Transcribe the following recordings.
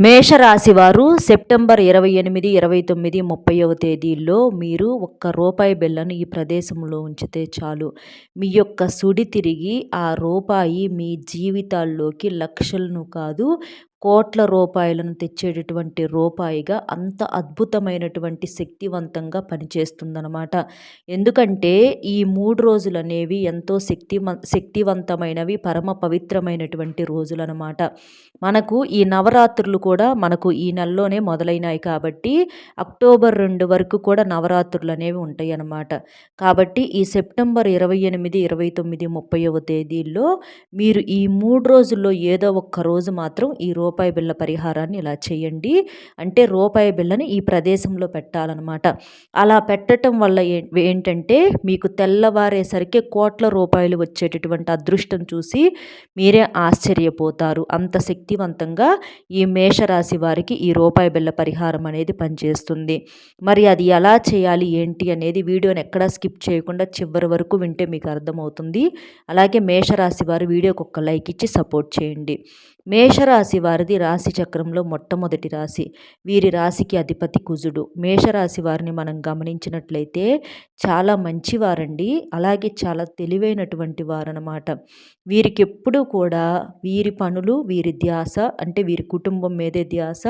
మేషరాశి వారు సెప్టెంబర్ ఇరవై ఎనిమిది ఇరవై తొమ్మిది ముప్పైవ తేదీల్లో మీరు ఒక్క రూపాయి బిళ్ళను ఈ ప్రదేశంలో ఉంచితే చాలు. మీ యొక్క సుడి తిరిగి ఆ రూపాయి మీ జీవితాల్లోకి లక్షలను కాదు కోట్ల రూపాయలను తెచ్చేటటువంటి రూపాయిగా అంత అద్భుతమైనటువంటి శక్తివంతంగా పనిచేస్తుందన్నమాట. ఎందుకంటే ఈ మూడు రోజులు అనేవి ఎంతో శక్తి శక్తివంతమైనవి పరమ పవిత్రమైనటువంటి రోజులు అనమాట మనకు ఈ నవరాత్రులు కూడా మనకు ఈ నెలలోనే మొదలైనాయి కాబట్టి అక్టోబర్ రెండు వరకు కూడా నవరాత్రులు అనేవి ఉంటాయి అన్నమాట కాబట్టి ఈ సెప్టెంబర్ ఇరవై ఎనిమిది ఇరవై తొమ్మిది ముప్పైవ తేదీల్లో మీరు ఈ మూడు రోజుల్లో ఏదో ఒక్క రోజు మాత్రం ఈ రోజు రూపాయి బిళ్ళ పరిహారాన్ని ఇలా చేయండి. అంటే రూపాయి బిళ్ళని ఈ ప్రదేశంలో పెట్టాలన్నమాట. అలా పెట్టడం వల్ల ఏంటంటే మీకు తెల్లవారేసరికి కోట్ల రూపాయలు వచ్చేటటువంటి అదృష్టం చూసి మీరే ఆశ్చర్యపోతారు. అంత శక్తివంతంగా ఈ మేషరాశి వారికి ఈ రూపాయి బిళ్ళ పరిహారం అనేది పనిచేస్తుంది. మరి అది ఎలా చేయాలి ఏంటి అనేది వీడియోని ఎక్కడా స్కిప్ చేయకుండా చివరి వరకు వింటే మీకు అర్థమవుతుంది. అలాగే మేషరాశి వారు వీడియోకి ఒక లైక్ ఇచ్చి సపోర్ట్ చేయండి. మేషరాశి వారు వారిది రాశి చక్రంలో మొట్టమొదటి రాశి. వీరి రాశికి అధిపతి కుజుడు. మేషరాశి వారిని మనం గమనించినట్లయితే చాలా మంచివారండి. అలాగే చాలా తెలివైనటువంటి వారనమాట వీరికి ఎప్పుడూ కూడా వీరి పనులు వీరి ధ్యాస అంటే వీరి కుటుంబం మీదే ధ్యాస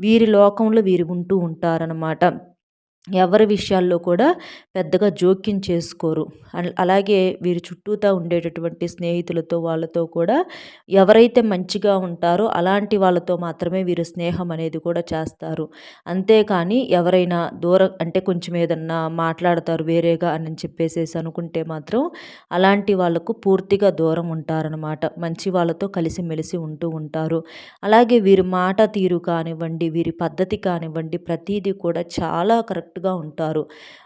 వీరి లోకంలో వీరు ఉంటూ ఉంటారనమాట ఎవరి విషయాల్లో కూడా పెద్దగా జోక్యం చేసుకోరు. అలాగే వీరి చుట్టూతా ఉండేటటువంటి స్నేహితులతో వాళ్ళతో కూడా ఎవరైతే మంచిగా ఉంటారో అలాంటి వాళ్ళతో మాత్రమే వీరు స్నేహం అనేది కూడా చేస్తారు. అంతేకాని ఎవరైనా దూరం అంటే కొంచెం ఏదన్నా మాట్లాడతారు వేరేగా అని చెప్పేసేసి అనుకుంటే మాత్రం అలాంటి వాళ్ళకు పూర్తిగా దూరం ఉంటారనమాట మంచి వాళ్ళతో కలిసిమెలిసి ఉంటూ ఉంటారు. అలాగే వీరి మాట తీరు కానివ్వండి వీరి పద్ధతి కానివ్వండి ప్రతీది కూడా చాలా కరెక్ట్ కరెక్ట్గా ఉంటారు.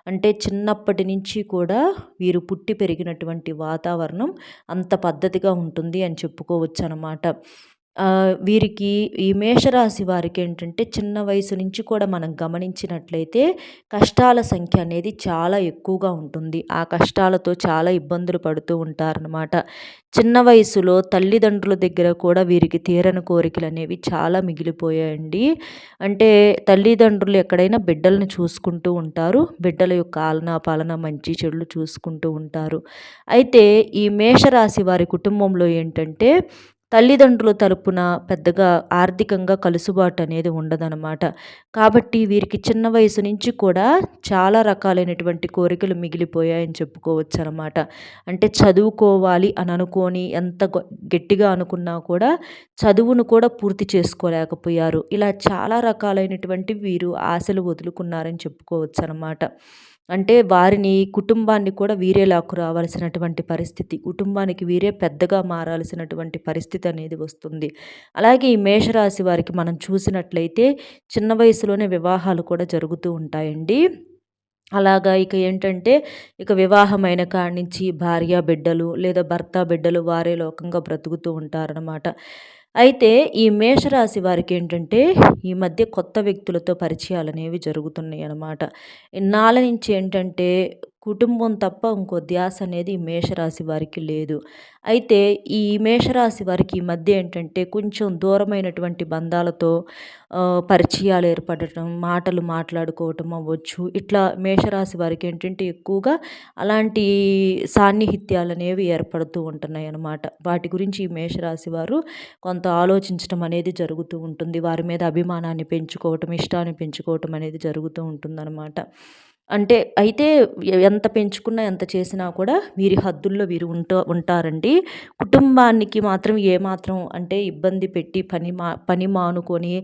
అంటే చిన్నప్పటి నుంచి కూడా వీరు పుట్టి పెరిగినటువంటి వాతావరణం అంత పద్ధతిగా ఉంటుంది అని చెప్పుకోవచ్చు అనమాట వీరికి ఈ మేషరాశి వారికి ఏంటంటే చిన్న వయసు నుంచి కూడా మనం గమనించినట్లయితే కష్టాల సంఖ్య అనేది చాలా ఎక్కువగా ఉంటుంది. ఆ కష్టాలతో చాలా ఇబ్బందులు పడుతూ ఉంటారనమాట చిన్న వయసులో తల్లిదండ్రుల దగ్గర కూడా వీరికి తీరని కోరికలు అనేవి చాలా మిగిలిపోయాయండి. అంటే తల్లిదండ్రులు ఎక్కడైనా బిడ్డలను చూసుకుంటూ ఉంటారు. బిడ్డల యొక్క ఆలనా పాలన మంచి చెడులు చూసుకుంటూ ఉంటారు. అయితే ఈ మేషరాశి వారి కుటుంబంలో ఏంటంటే తల్లిదండ్రుల తరపున పెద్దగా ఆర్థికంగా కలుసుబాటు అనేది ఉండదన్నమాట. కాబట్టి వీరికి చిన్న వయసు నుంచి కూడా చాలా రకాలైనటువంటి కోరికలు మిగిలిపోయాయని చెప్పుకోవచ్చు అనమాట అంటే చదువుకోవాలి అని అనుకొని ఎంత గట్టిగా అనుకున్నా కూడా చదువును కూడా పూర్తి చేసుకోలేకపోయారు. ఇలా చాలా రకాలైనటువంటి వీరు ఆశలు వదులుకున్నారని చెప్పుకోవచ్చు అనమాట అంటే వారిని కుటుంబాన్ని కూడా వీరే లాక్కు రావాల్సినటువంటి పరిస్థితి. కుటుంబానికి వీరే పెద్దగా మారాల్సినటువంటి పరిస్థితి అనేది వస్తుంది. అలాగే ఈ మేషరాశి వారికి మనం చూసినట్లయితే చిన్న వయసులోనే వివాహాలు కూడా జరుగుతూ ఉంటాయండి. అలాగా ఇక ఏంటంటే ఇక వివాహమైన కాడి నుంచి భార్య బిడ్డలు లేదా భర్త బిడ్డలు వారే లోకంగా బ్రతుకుతూ ఉంటారనమాట అయితే ఈ మేషరాశి వారికి ఏంటంటే ఈ మధ్య కొత్త వ్యక్తులతో పరిచయాలు అనేవి జరుగుతున్నాయి అన్నమాట ఇన్నాళ్ళ నుంచి ఏంటంటే కుటుంబం తప్ప ఇంకో ధ్యాస అనేది మేషరాశి వారికి లేదు. అయితే ఈ మేషరాశి వారికి ఈ మధ్య ఏంటంటే కొంచెం దూరమైనటువంటి బంధాలతో పరిచయాలు ఏర్పడటం మాటలు మాట్లాడుకోవటం అవ్వచ్చు. ఇట్లా మేషరాశి వారికి ఏంటంటే ఎక్కువగా అలాంటి సాన్నిహిత్యాలు అనేవి ఏర్పడుతూ ఉంటున్నాయి అన్నమాట వాటి గురించి ఈ మేషరాశి వారు కొంత ఆలోచించడం అనేది జరుగుతూ ఉంటుంది. వారి మీద అభిమానాన్ని పెంచుకోవటం ఇష్టాన్ని పెంచుకోవటం అనేది జరుగుతూ ఉంటుందన్నమాట. అంటే అయితే ఎంత పెంచుకున్నా ఎంత చేసినా కూడా వీరి హద్దుల్లో వీరు ఉంటూ ఉంటారండి. కుటుంబానికి మాత్రం ఏమాత్రం అంటే ఇబ్బంది పెట్టి పని మా పని మానుకొని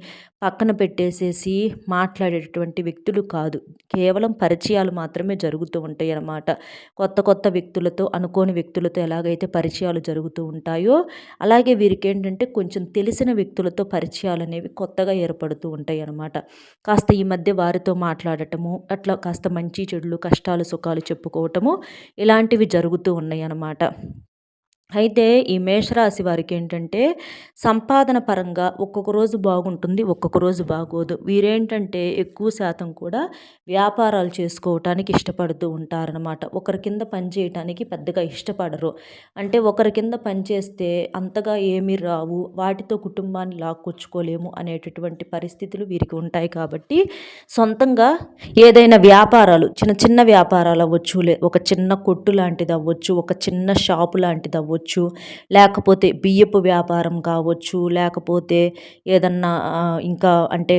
పక్కన పెట్టేసేసి మాట్లాడేటటువంటి వ్యక్తులు కాదు. కేవలం పరిచయాలు మాత్రమే జరుగుతూ ఉంటాయి అన్నమాట. కొత్త కొత్త వ్యక్తులతో అనుకోని వ్యక్తులతో ఎలాగైతే పరిచయాలు జరుగుతూ ఉంటాయో అలాగే వీరికి ఏంటంటే కొంచెం తెలిసిన వ్యక్తులతో పరిచయాలు అనేవి కొత్తగా ఏర్పడుతూ ఉంటాయి అన్నమాట. కాస్త ఈ మధ్య వారితో మాట్లాడటము అట్లా కాస్త మంచి చెడులు కష్టాలు సుఖాలు చెప్పుకోవటము ఇలాంటివి జరుగుతూ ఉన్నాయి అన్నమాట. అయితే ఈ మేషరాశి వారికి ఏంటంటే సంపాదన పరంగా ఒక్కొక్క రోజు బాగుంటుంది ఒక్కొక్క రోజు బాగోదు. వీరేంటంటే ఎక్కువ శాతం కూడా వ్యాపారాలు చేసుకోవటానికి ఇష్టపడుతూ ఉంటారనమాట ఒకరి కింద పనిచేయటానికి పెద్దగా ఇష్టపడరు. అంటే ఒకరి కింద పనిచేస్తే అంతగా ఏమీ రావు వాటితో కుటుంబాన్ని లాక్కొచ్చుకోలేము అనేటటువంటి పరిస్థితులు వీరికి ఉంటాయి కాబట్టి సొంతంగా ఏదైనా వ్యాపారాలు చిన్న చిన్న వ్యాపారాలు అవ్వచ్చు లే ఒక చిన్న కొట్టు లాంటిది అవ్వచ్చు ఒక చిన్న షాపు లాంటిది అవ్వచ్చు కావచ్చు లేకపోతే బియ్యపు వ్యాపారం కావచ్చు లేకపోతే ఏదన్నా ఇంకా అంటే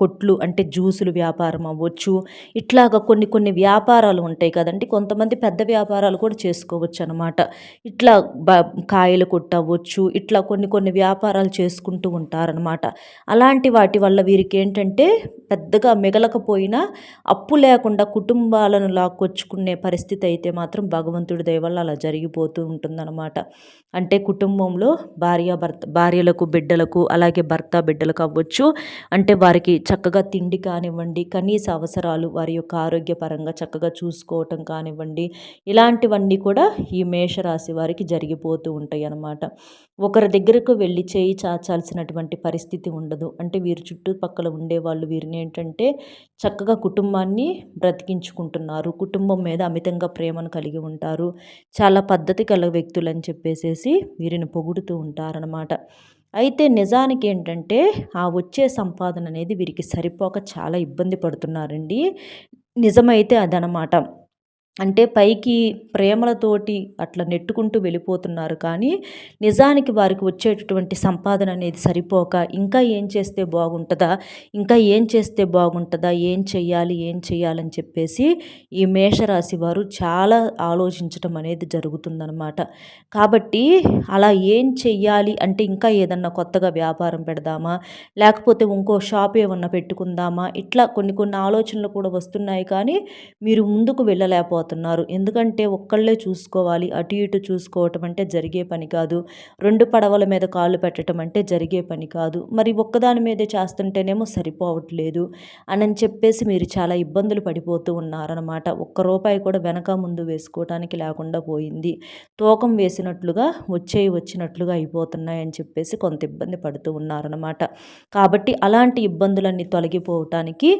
కొట్లు అంటే జ్యూసులు వ్యాపారం అవ్వచ్చు. ఇట్లాగ కొన్ని కొన్ని వ్యాపారాలు ఉంటాయి కదండి. కొంతమంది పెద్ద వ్యాపారాలు కూడా చేసుకోవచ్చు అనమాట ఇట్లా బ కాయలు కొట్టవచ్చు ఇట్లా కొన్ని కొన్ని వ్యాపారాలు చేసుకుంటూ ఉంటారనమాట. అలాంటి వాటి వల్ల వీరికి ఏంటంటే పెద్దగా మిగలకపోయినా అప్పు లేకుండా కుటుంబాలను లాక్కొచ్చుకునే పరిస్థితి అయితే మాత్రం భగవంతుడి దయ వల్ల అలా జరిగిపోతూ ఉంటుందన్నమాట అనమాట. అంటే కుటుంబంలో భార్య భర్త భార్యలకు బిడ్డలకు అలాగే భర్త బిడ్డలకు అవ్వచ్చు. అంటే వారికి చక్కగా తిండి కానివ్వండి కనీస అవసరాలు వారి యొక్క ఆరోగ్యపరంగా చక్కగా చూసుకోవటం కానివ్వండి ఇలాంటివన్నీ కూడా ఈ మేషరాశి వారికి జరిగిపోతూ ఉంటాయి అన్నమాట ఒకరి దగ్గరకు వెళ్ళి చేయి చాచాల్సినటువంటి పరిస్థితి ఉండదు. అంటే వీరి చుట్టుపక్కల ఉండేవాళ్ళు వీరిని ఏంటంటే చక్కగా కుటుంబాన్ని బ్రతికించుకుంటున్నారు. కుటుంబం మీద అమితంగా ప్రేమను కలిగి ఉంటారు. చాలా పద్ధతి కల వ్యక్తులు అని చెప్పేసేసి వీరిని పొగుడుతూ ఉంటారనమాట అయితే నిజానికి ఏంటంటే ఆ వచ్చే సంపాదన అనేది వీరికి సరిపోక చాలా ఇబ్బంది పడుతున్నారండి. నిజమైతే అదనమాట అంటే పైకి ప్రేమలతోటి అట్లా నెట్టుకుంటూ వెళ్ళిపోతున్నారు. కానీ నిజానికి వారికి వచ్చేటటువంటి సంపాదన అనేది సరిపోక ఇంకా ఏం చేస్తే బాగుంటుందా? ఇంకా ఏం చేస్తే బాగుంటుందా? ఏం చెయ్యాలి? ఏం చెయ్యాలని చెప్పేసి ఈ మేషరాశి వారు చాలా ఆలోచించటం అనేది జరుగుతుందనమాట కాబట్టి అలా ఏం చెయ్యాలి? అంటే ఇంకా ఏదన్నా కొత్తగా వ్యాపారం పెడదామా? లేకపోతే ఇంకో షాప్ ఏమన్నా పెట్టుకుందామా? ఇట్లా కొన్ని కొన్ని ఆలోచనలు కూడా వస్తున్నాయి. కానీ మీరు ముందుకు వెళ్ళలేకపోతే అయిపోతున్నారు ఎందుకంటే ఒక్కళ్ళే చూసుకోవాలి అటు ఇటు చూసుకోవటం అంటే జరిగే పని కాదు. రెండు పడవల మీద కాళ్ళు పెట్టడం అంటే జరిగే పని కాదు. మరి ఒక్కదాని మీదే చేస్తుంటేనేమో సరిపోవట్లేదు అని చెప్పేసి మీరు చాలా ఇబ్బందులు పడిపోతూ ఉన్నారనమాట ఒక్క రూపాయి కూడా వెనక ముందు వేసుకోవటానికి లేకుండా పోయింది. తూకం వేసినట్లుగా వచ్చేవి వచ్చినట్లుగా అయిపోతున్నాయి అని చెప్పేసి కొంత ఇబ్బంది పడుతూ ఉన్నారనమాట కాబట్టి అలాంటి ఇబ్బందులన్నీ తొలగిపోవటానికి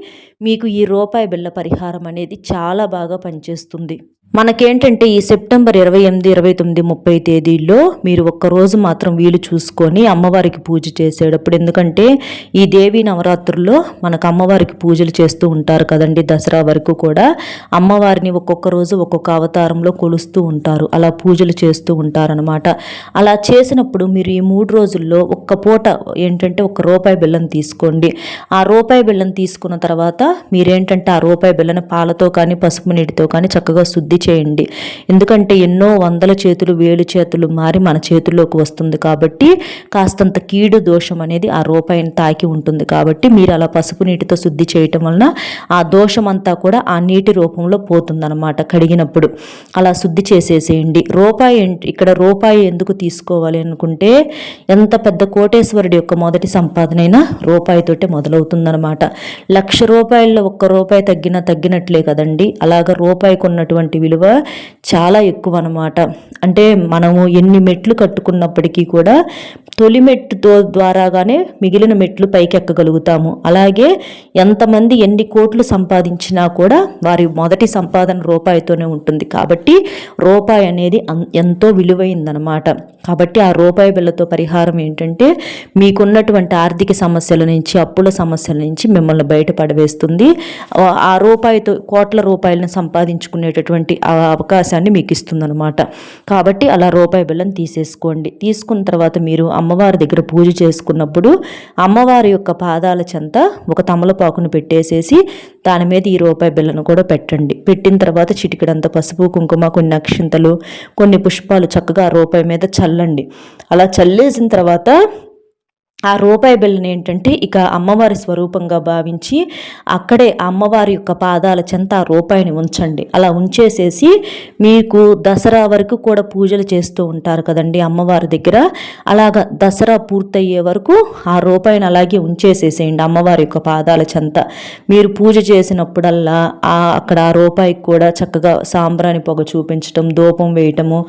మీకు ఈ రూపాయి బిళ్ళ పరిహారం అనేది చాలా బాగా పనిచేస్తుంది. వస్తుంది మనకేంటంటే ఈ సెప్టెంబర్ ఇరవై ఎనిమిది ఇరవై తొమ్మిది ముప్పై తేదీల్లో మీరు ఒక్కరోజు మాత్రం వీలు చూసుకొని అమ్మవారికి పూజ చేసేటప్పుడు. ఎందుకంటే ఈ దేవీ నవరాత్రుల్లో మనకు అమ్మవారికి పూజలు చేస్తూ ఉంటారు కదండి దసరా వరకు కూడా. అమ్మవారిని ఒక్కొక్క రోజు ఒక్కొక్క అవతారంలో కొలుస్తూ ఉంటారు. అలా పూజలు చేస్తూ ఉంటారనమాట అలా చేసినప్పుడు మీరు ఈ మూడు రోజుల్లో ఒక్క పూట ఏంటంటే ఒక రూపాయి బెల్లం తీసుకోండి. ఆ రూపాయి బెల్లం తీసుకున్న తర్వాత మీరేంటంటే ఆ రూపాయి బెల్లని పాలతో కానీ పసుపు నీటితో కానీ చక్కగా శుద్ధి చేయండి ఎందుకంటే ఎన్నో వందల చేతులు వేలు చేతులు మారి మన చేతుల్లోకి వస్తుంది కాబట్టి కాస్తంత కీడు దోషం అనేది ఆ రూపాయిని తాకి ఉంటుంది. కాబట్టి మీరు అలా పసుపు నీటితో శుద్ధి చేయటం వలన ఆ దోషం అంతా కూడా ఆ నీటి రూపంలో పోతుందన్నమాట కడిగినప్పుడు. అలా శుద్ధి చేసేసేయండి. రూపాయి ఇక్కడ రూపాయి ఎందుకు తీసుకోవాలి అనుకుంటే ఎంత పెద్ద కోటేశ్వరుడి యొక్క మొదటి సంపాదనైనా రూపాయితోటే మొదలవుతుందన్నమాట. లక్ష రూపాయల్లో ఒక్క రూపాయి తగ్గినా తగ్గినట్లే కదండి. అలాగ రూపాయికి ఉన్నటువంటి విలువ చాలా ఎక్కువ అనమాట అంటే మనము ఎన్ని మెట్లు కట్టుకున్నప్పటికీ కూడా తొలి మెట్టుతో ద్వారాగానే మిగిలిన మెట్లు పైకి ఎక్కగలుగుతాము అలాగే ఎంతమంది ఎన్ని కోట్లు సంపాదించినా కూడా వారి మొదటి సంపాదన రూపాయితోనే ఉంటుంది. కాబట్టి రూపాయి అనేది ఎంతో విలువైందనమాట. కాబట్టి ఆ రూపాయి బిళ్ళతో పరిహారం ఏంటంటే మీకున్నటువంటి ఆర్థిక సమస్యల నుంచి అప్పుల సమస్యల నుంచి మిమ్మల్ని బయటపడవేస్తుంది. ఆ రూపాయితో కోట్ల రూపాయలను సంపాదించుకునేటటువంటి అవకాశాన్ని మీకు ఇస్తుందన్నమాట కాబట్టి అలా రూపాయి బిళ్ళని తీసేసుకోండి. తీసుకున్న తర్వాత మీరు అమ్మవారి దగ్గర పూజ చేసుకున్నప్పుడు అమ్మవారి యొక్క పాదాల చెంత ఒక తమలపాకును పెట్టేసేసి దాని మీద ఈ రూపాయి బిళ్ళను కూడా పెట్టండి. పెట్టిన తర్వాత చిటికడంత పసుపు కుంకుమ కొన్ని అక్షింతలు కొన్ని పుష్పాలు చక్కగా రూపాయి మీద చల్లండి. అలా చల్లేసిన తర్వాత ఆ రూపాయి బిళ్ళని ఏంటంటే ఇక అమ్మవారి స్వరూపంగా భావించి అక్కడే అమ్మవారి యొక్క పాదాల చెంత ఆ రూపాయిని ఉంచండి. అలా ఉంచేసేసి మీకు దసరా వరకు కూడా పూజలు చేస్తూ ఉంటారు కదండి అమ్మవారి దగ్గర. అలాగ దసరా పూర్తయ్యే వరకు ఆ రూపాయిని అలాగే ఉంచేసేసేయండి అమ్మవారి యొక్క పాదాల చెంత. మీరు పూజ చేసినప్పుడల్లా ఆ అక్కడ ఆ రూపాయికి కూడా చక్కగా సాంబ్రాణి పొగ చూపించటం దూపం వేయటము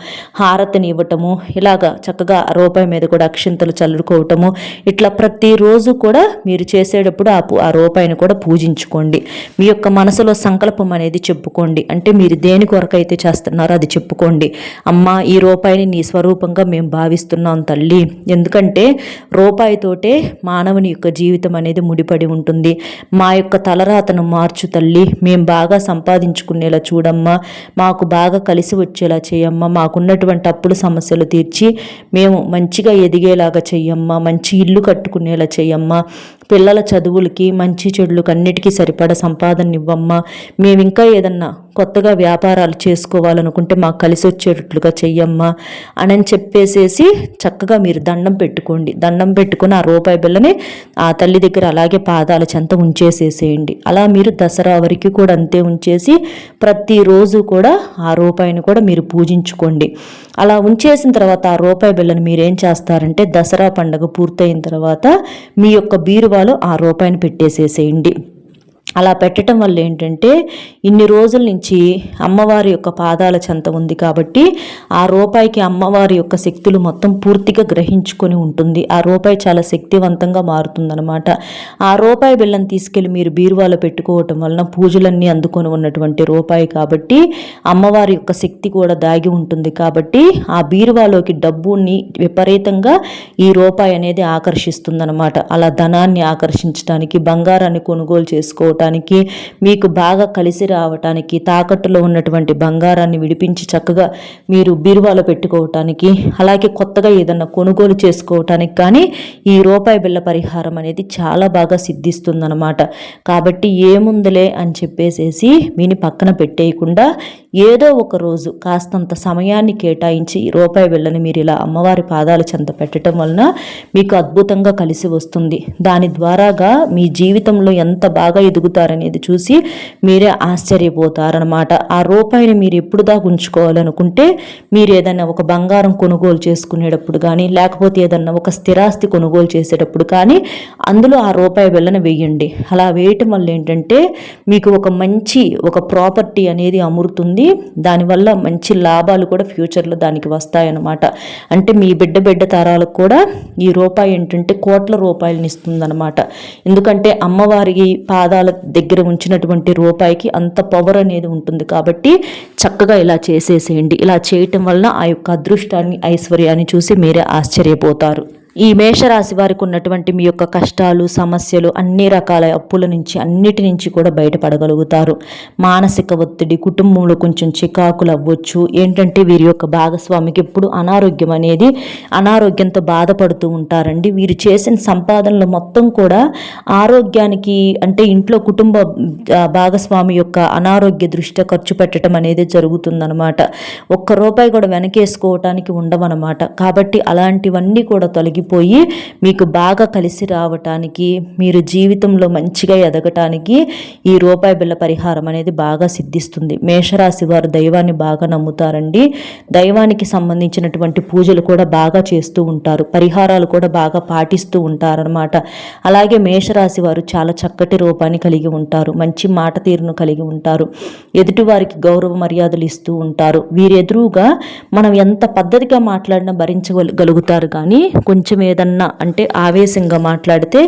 హారతిని ఇవ్వటము ఇలాగ చక్కగా రూపాయి మీద కూడా అక్షింతలు చల్లుకోవటము ఇట్లా ప్రతిరోజు కూడా మీరు చేసేటప్పుడు ఆ ఆ రూపాయిని కూడా పూజించుకోండి. మీ యొక్క మనసులో సంకల్పం అనేది చెప్పుకోండి. అంటే మీరు దేని కొరకైతే చేస్తున్నారో అది చెప్పుకోండి. అమ్మ ఈ రూపాయిని నీ స్వరూపంగా మేము భావిస్తున్నాం తల్లి. ఎందుకంటే రూపాయితోటే మానవుని యొక్క జీవితం అనేది ముడిపడి ఉంటుంది. మా యొక్క తలరాతను మార్చు తల్లి. మేము బాగా సంపాదించుకునేలా చూడమ్మా. మాకు బాగా కలిసి వచ్చేలా చేయమ్మా. మాకున్నటువంటి అప్పుల సమస్యలు తీర్చి మేము మంచిగా ఎదిగేలాగా చెయ్యమ్మా. మంచి ఇల్లు కట్టుకునేలా చేయమ్మా. పిల్లల చదువులకి మంచి చెడులకు అన్నిటికీ సరిపడ సంపాదన ఇవ్వమ్మా మేము ఇంకా ఏదన్నా కొత్తగా వ్యాపారాలు చేసుకోవాలనుకుంటే మాకు కలిసి వచ్చేటట్లుగా చెయ్యమ్మా. అని చెప్పేసేసి చక్కగా మీరు దండం పెట్టుకోండి. దండం పెట్టుకుని ఆ రూపాయి బిల్లని ఆ తల్లి దగ్గర అలాగే పాదాల చెంత ఉంచేసేసేయండి. అలా మీరు దసరా వరకు కూడా అంతే ఉంచేసి ప్రతిరోజు కూడా ఆ రూపాయిని కూడా మీరు పూజించుకోండి. అలా ఉంచేసిన తర్వాత ఆ రూపాయి బిల్లని మీరేం చేస్తారంటే దసరా పండుగ పూర్తయిన తర్వాత మీ యొక్క బీరువాలో ఆ రూపాయిని పెట్టేసేసేయండి. అలా పెట్టడం వల్ల ఏంటంటే ఇన్ని రోజుల నుంచి అమ్మవారి యొక్క పాదాల చెంత ఉంది కాబట్టి ఆ రూపాయికి అమ్మవారి యొక్క శక్తులు మొత్తం పూర్తిగా గ్రహించుకొని ఉంటుంది. ఆ రూపాయి చాలా శక్తివంతంగా మారుతుందనమాట ఆ రూపాయి బిళ్ళని తీసుకెళ్ళి మీరు బీరువాలో పెట్టుకోవటం వలన పూజలన్నీ అందుకొని ఉన్నటువంటి రూపాయి కాబట్టి అమ్మవారి యొక్క శక్తి కూడా దాగి ఉంటుంది. కాబట్టి ఆ బీరువాలోకి డబ్బుని విపరీతంగా ఈ రూపాయి అనేది ఆకర్షిస్తుందనమాట అలా ధనాన్ని ఆకర్షించడానికి బంగారాన్ని కొనుగోలు చేసుకోవటం చేసుకోవటానికి మీకు బాగా కలిసి రావటానికి తాకట్టులో ఉన్నటువంటి బంగారాన్ని విడిపించి చక్కగా మీరు బీరువాలో పెట్టుకోవటానికి అలాగే కొత్తగా ఏదన్నా కొనుగోలు చేసుకోవటానికి కానీ ఈ రూపాయి బిళ్ళ పరిహారం అనేది చాలా బాగా సిద్ధిస్తుందన్నమాట. కాబట్టి ఏముందిలే అని చెప్పేసేసి మీని పక్కన పెట్టేయకుండా ఏదో ఒక రోజు కాస్తంత సమయాన్ని కేటాయించి రూపాయి బిళ్ళని మీరు ఇలా అమ్మవారి పాదాల చెంత పెట్టడం వలన మీకు అద్భుతంగా కలిసి వస్తుంది. దాని ద్వారాగా మీ జీవితంలో ఎంత బాగా ఎదుగు ఎదుగుతారనేది చూసి మీరే ఆశ్చర్యపోతారనమాట ఆ రూపాయిని మీరు ఎప్పుడు దాకా ఉంచుకోవాలనుకుంటే మీరు ఏదైనా ఒక బంగారం కొనుగోలు చేసుకునేటప్పుడు కానీ లేకపోతే ఏదన్నా ఒక స్థిరాస్తి కొనుగోలు చేసేటప్పుడు కానీ అందులో ఆ రూపాయి బిళ్ళను వేయండి అలా వేయటం వల్ల ఏంటంటే మీకు ఒక మంచి ఒక ప్రాపర్టీ అనేది అమురుతుంది. దానివల్ల మంచి లాభాలు కూడా ఫ్యూచర్లో దానికి వస్తాయన్నమాట. అంటే మీ బిడ్డ బిడ్డ తరాలకు కూడా ఈ రూపాయి ఏంటంటే కోట్ల రూపాయలని ఇస్తుందన్నమాట ఎందుకంటే అమ్మవారి పాదాల దగ్గర ఉంచినటువంటి రూపాయికి అంత పవర్ అనేది ఉంటుంది కాబట్టి చక్కగా ఇలా చేసేసేయండి. ఇలా చేయటం వల్ల ఆ యొక్క అదృష్టాన్ని ఐశ్వర్యాన్ని చూసి మీరే ఆశ్చర్యపోతారు. ఈ మేషరాశి వారికి ఉన్నటువంటి మీ యొక్క కష్టాలు సమస్యలు అన్ని రకాల అప్పుల నుంచి అన్నిటి నుంచి కూడా బయటపడగలుగుతారు. మానసిక ఒత్తిడి కుటుంబంలో కొంచెం చికాకులు అవ్వచ్చు. ఏంటంటే వీరి యొక్క భాగస్వామికి ఎప్పుడు అనారోగ్యం అనేది అనారోగ్యంతో బాధపడుతూ ఉంటారండి. వీరు చేసిన సంపాదనలు మొత్తం కూడా ఆరోగ్యానికి అంటే ఇంట్లో కుటుంబ భాగస్వామి యొక్క అనారోగ్య దృష్ట్యా ఖర్చు పెట్టడం అనేది జరుగుతుందనమాట ఒక్క రూపాయి కూడా వెనకేసుకోవటానికి ఉండవన్నమాట. కాబట్టి అలాంటివన్నీ కూడా తొలగి కలిసిపోయి మీకు బాగా కలిసి రావటానికి మీరు జీవితంలో మంచిగా ఎదగటానికి ఈ రూపాయి బిళ్ళ పరిహారం అనేది బాగా సిద్ధిస్తుంది. మేషరాశి వారు దైవాన్ని బాగా నమ్ముతారండి. దైవానికి సంబంధించినటువంటి పూజలు కూడా బాగా చేస్తూ ఉంటారు. పరిహారాలు కూడా బాగా పాటిస్తూ ఉంటారనమాట అలాగే మేషరాశి వారు చాలా చక్కటి రూపాన్ని కలిగి ఉంటారు. మంచి మాట తీరును కలిగి ఉంటారు. ఎదుటివారికి గౌరవ మర్యాదలు ఇస్తూ ఉంటారు. వీరెదురుగా మనం ఎంత పద్ధతిగా మాట్లాడినా భరించగలుగుతారు కానీ కొంచెం కొంచెం ఏదన్నా అంటే ఆవేశంగా మాట్లాడితే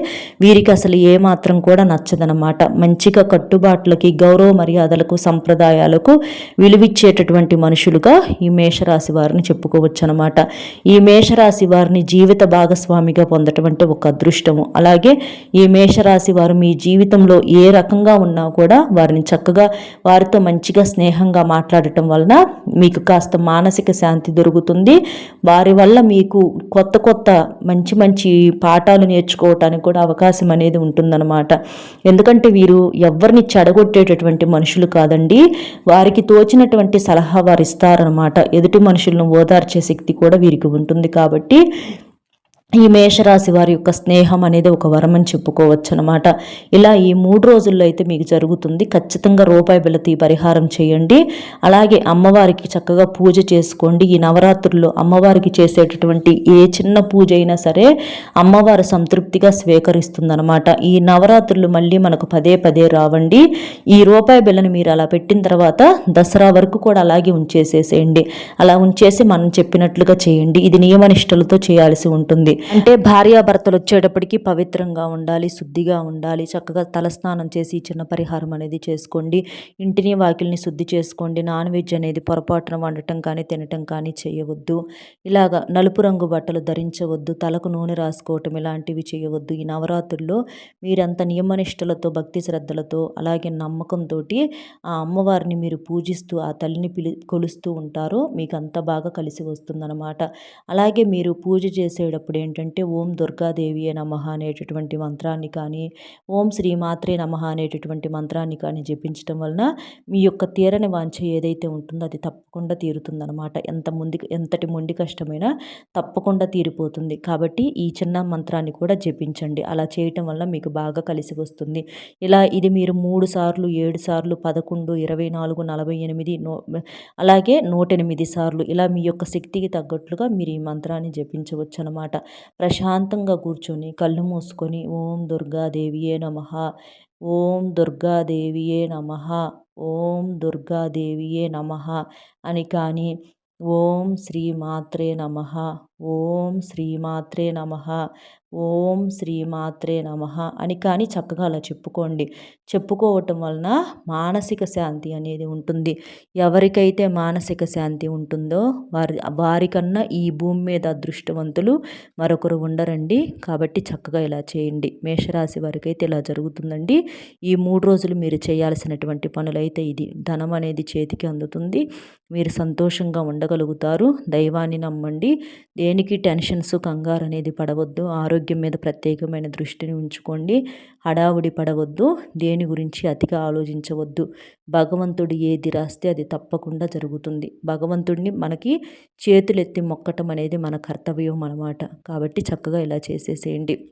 వీరికి అసలు ఏమాత్రం కూడా నచ్చదనమాట మంచిగా కట్టుబాట్లకి గౌరవ మర్యాదలకు సంప్రదాయాలకు విలువిచ్చేటటువంటి మనుషులుగా ఈ మేషరాశి వారిని చెప్పుకోవచ్చు అనమాట ఈ మేషరాశి వారిని జీవిత భాగస్వామిగా పొందటం అంటే ఒక అదృష్టము. అలాగే ఈ మేషరాశి వారు మీ జీవితంలో ఏ రకంగా ఉన్నా కూడా వారిని చక్కగా వారితో మంచిగా స్నేహంగా మాట్లాడటం వలన మీకు కాస్త మానసిక శాంతి దొరుకుతుంది. వారి వల్ల మీకు కొత్త కొత్త మంచి మంచి పాఠాలు నేర్చుకోవటానికి కూడా అవకాశం అనేది ఉంటుందన్నమాట. ఎందుకంటే వీరు ఎవరిని చెడగొట్టేటటువంటి మనుషులు కాదండి. వారికి తోచినటువంటి సలహా వారు ఇస్తారనమాట ఎదుటి మనుషులను ఓదార్చే శక్తి కూడా వీరికి ఉంటుంది కాబట్టి ఈ మేషరాశి వారి యొక్క స్నేహం అనేది ఒక వరం అని చెప్పుకోవచ్చు అనమాట ఇలా ఈ మూడు రోజుల్లో అయితే మీకు జరుగుతుంది. ఖచ్చితంగా రూపాయి బిల్లతి పరిహారం చేయండి. అలాగే అమ్మవారికి చక్కగా పూజ చేసుకోండి. ఈ నవరాత్రుల్లో అమ్మవారికి చేసేటటువంటి ఏ చిన్న పూజ అయినా సరే అమ్మవారు సంతృప్తిగా స్వీకరిస్తుందనమాట ఈ నవరాత్రులు మళ్ళీ మనకు పదే పదే రావండి. ఈ రూపాయి బిల్లని మీరు అలా పెట్టిన తర్వాత దసరా వరకు కూడా అలాగే ఉంచేసేసేయండి. అలా ఉంచేసి మనం చెప్పినట్లుగా చేయండి. ఇది నియమనిష్టలతో చేయాల్సి ఉంటుంది. అంటే భార్యాభర్తలు వచ్చేటప్పటికి పవిత్రంగా ఉండాలి శుద్ధిగా ఉండాలి చక్కగా తలస్నానం చేసి చిన్న పరిహారం అనేది చేసుకోండి ఇంటిని వాకిల్ని శుద్ధి చేసుకోండి నాన్ వెజ్ అనేది పొరపాటున వండటం కానీ తినటం కానీ చేయవద్దు. ఇలాగ నలుపు రంగు బట్టలు ధరించవద్దు తలకు నూనె రాసుకోవటం ఇలాంటివి చేయవద్దు. ఈ నవరాత్రుల్లో మీరంత నియమనిష్టలతో భక్తి శ్రద్ధలతో అలాగే నమ్మకంతో ఆ అమ్మవారిని మీరు పూజిస్తూ ఆ తల్లిని పిలి కొలుస్తూ ఉంటారో మీకు అంత బాగా కలిసి వస్తుందన్నమాట. అలాగే మీరు పూజ చేసేటప్పుడు ఏంటంటే ఓం దుర్గాదేవి నమ అనేటటువంటి మంత్రాన్ని కానీ ఓం శ్రీమాత్రే నమ అనేటటువంటి మంత్రాన్ని కానీ జపించడం వలన మీ యొక్క తీరని వాంఛ ఏదైతే ఉంటుందో అది తప్పకుండా తీరుతుందనమాట ఎంత ముందు ఎంతటి మొండి కష్టమైనా తప్పకుండా తీరిపోతుంది. కాబట్టి ఈ చిన్న మంత్రాన్ని కూడా జపించండి. అలా చేయటం వల్ల మీకు బాగా కలిసి వస్తుంది. ఇలా ఇది మీరు మూడు సార్లు ఏడు సార్లు పదకొండు ఇరవై నాలుగు నలభై ఎనిమిది నో అలాగే నూట ఎనిమిది సార్లు ఇలా మీ యొక్క శక్తికి తగ్గట్లుగా మీరు ఈ మంత్రాన్ని జపించవచ్చు అనమాట ప్రశాంతంగా కూర్చొని కళ్ళు మూసుకొని ఓం దుర్గాదేవియే నమ ఓం దుర్గాదేవియే నమ ఓం దుర్గాదేవియే నమ అని కానీ ఓం శ్రీ మాత్రే నమ ఓం శ్రీమాత్రే నమ ఓం శ్రీమాత్రే నమ అని కానీ చక్కగా అలా చెప్పుకోండి. చెప్పుకోవటం వలన మానసిక శాంతి అనేది ఉంటుంది. ఎవరికైతే మానసిక శాంతి ఉంటుందో వారి వారికన్నా ఈ భూమి మీద అదృష్టవంతులు మరొకరు ఉండరండి. కాబట్టి చక్కగా ఇలా చేయండి. మేషరాశి వారికి అయితే ఇలా జరుగుతుందండి. ఈ మూడు రోజులు మీరు చేయాల్సినటువంటి పనులైతే ఇది. ధనం అనేది చేతికి అందుతుంది. మీరు సంతోషంగా ఉండగలుగుతారు. దైవాన్ని నమ్మండి. దేనికి టెన్షన్స్ కంగారు అనేది పడవద్దు. ఆరోగ్యం మీద ప్రత్యేకమైన దృష్టిని ఉంచుకోండి. హడావుడి పడవద్దు. దేని గురించి అతిగా ఆలోచించవద్దు. భగవంతుడు ఏది రాస్తే అది తప్పకుండా జరుగుతుంది. భగవంతుడిని మనకి చేతులెత్తి మొక్కటం అనేది మన కర్తవ్యం అన్నమాట. కాబట్టి చక్కగా ఇలా చేసేసేయండి.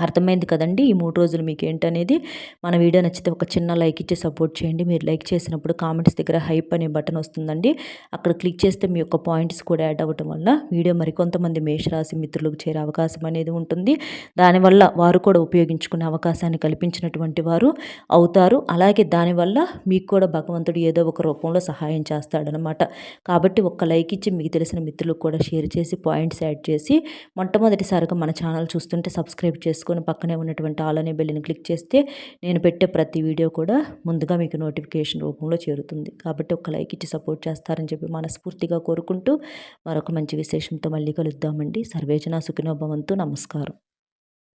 అర్థమైంది కదండి. ఈ మూడు రోజులు మీకు ఏంటనేది మన వీడియో నచ్చితే ఒక చిన్న లైక్ ఇచ్చి సపోర్ట్ చేయండి. మీరు లైక్ చేసినప్పుడు కామెంట్స్ దగ్గర హైప్ అనే బటన్ వస్తుందండి. అక్కడ క్లిక్ చేస్తే మీ యొక్క పాయింట్స్ కూడా యాడ్ అవ్వటం వల్ల వీడియో మరికొంతమంది మేషరాశి మిత్రులకు చేరే అవకాశం అనేది ఉంటుంది. దానివల్ల వారు కూడా ఉపయోగించుకునే అవకాశాన్ని కల్పించినటువంటి వారు అవుతారు. అలాగే దానివల్ల మీకు కూడా భగవంతుడు ఏదో ఒక రూపంలో సహాయం చేస్తాడనమాట. కాబట్టి ఒక్క లైక్ ఇచ్చి మీకు తెలిసిన మిత్రులకు కూడా షేర్ చేసి పాయింట్స్ యాడ్ చేసి మొట్టమొదటిసారిగా మన ఛానల్ చూస్తుంటే సబ్స్క్రైబ్ చేసి చేసుకొని పక్కనే ఉన్నటువంటి ఆల్ అనే బెల్లిని క్లిక్ చేస్తే నేను పెట్టే ప్రతి వీడియో కూడా ముందుగా మీకు నోటిఫికేషన్ రూపంలో చేరుతుంది. కాబట్టి ఒక లైక్ ఇచ్చి సపోర్ట్ చేస్తారని చెప్పి మనస్ఫూర్తిగా కోరుకుంటూ మరొక మంచి విశేషంతో మళ్ళీ కలుద్దామండి. సర్వేజన సుఖినోభవంతు నమస్కారం.